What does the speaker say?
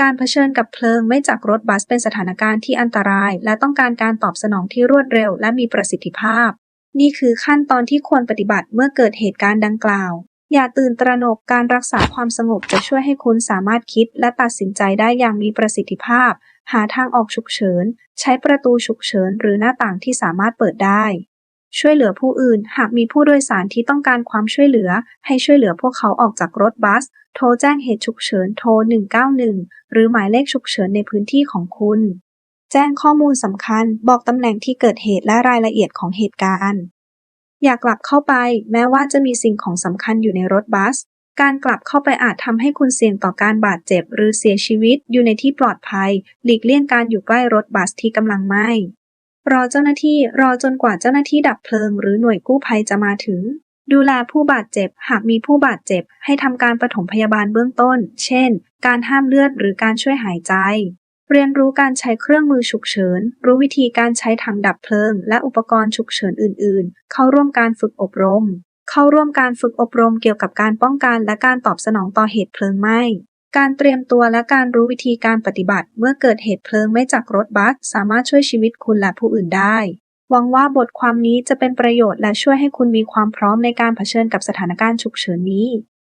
การเผชิญกับเพลิงไม้จากรถบัสเป็นสถานการณ์ที่อันตราย และต้องการการตอบสนองที่รวดเร็วและมีประสิทธิภาพ นี่คือขั้นตอนที่ควรปฏิบัติเมื่อเกิดเหตุการณ์ดังกล่าว อย่าตื่นตระหนกการรักษาความสงบจะช่วยให้คุณสามารถคิดและตัดสินใจได้อย่างมีประสิทธิภาพ หาทางออกฉุกเฉิน ใช้ประตูฉุกเฉิน หรือหน้าต่างที่สามารถเปิดได้ ช่วยเหลือผู้อื่น หากมีผู้โดยสารที่ต้องการความช่วยเหลือ ให้ช่วยเหลือพวกเขาออกจากรถบัส โทรแจ้งเหตุฉุกเฉินโทร 191 หรือหมายเลขฉุกเฉินในพื้นที่ของคุณ แจ้งข้อมูลสำคัญ บอกตำแหน่งที่เกิดเหตุและรายละเอียดของเหตุการณ์ อย่ากลับเข้าไป แม้ว่าจะมีสิ่งของสำคัญอยู่ในรถบัส การกลับเข้าไปอาจทำให้คุณเสี่ยงต่อการบาดเจ็บ หรือเสียชีวิตอยู่ในที่ปลอดภัย หลีกเลี่ยงการอยู่ใกล้รถบัสที่กำลังไหม้ รอเจ้าหน้าที่รอจนกว่าเจ้าหน้าที่ดับเพลิง หรือหน่วยกู้ภัยจะมาถึง ดูแลผู้บาดเจ็บ หากมีผู้บาดเจ็บ ให้ทำการปฐมพยาบาลเบื้องต้น เช่น การห้ามเลือดหรือการช่วยหายใจ เรียนรู้การใช้เครื่องมือฉุกเฉิน รู้วิธีการใช้ถังดับเพลิง และอุปกรณ์ฉุกเฉินอื่น ๆ เข้าร่วมการฝึกอบรม เข้าร่วมการฝึกอบรมเกี่ยวกับการป้องกันและการตอบสนองต่อเหตุเพลิงไหม้ การเตรียมตัวและการรู้วิธีการปฏิบัติ เมื่อเกิดเหตุเพลิงไหม้จากรถบัส สามารถช่วยชีวิตคุณและผู้อื่นได้ หวังว่าบทความนี้จะเป็นประโยชน์และช่วยให้คุณมีความพร้อมในการเผชิญกับสถานการณ์ฉุกเฉินนี้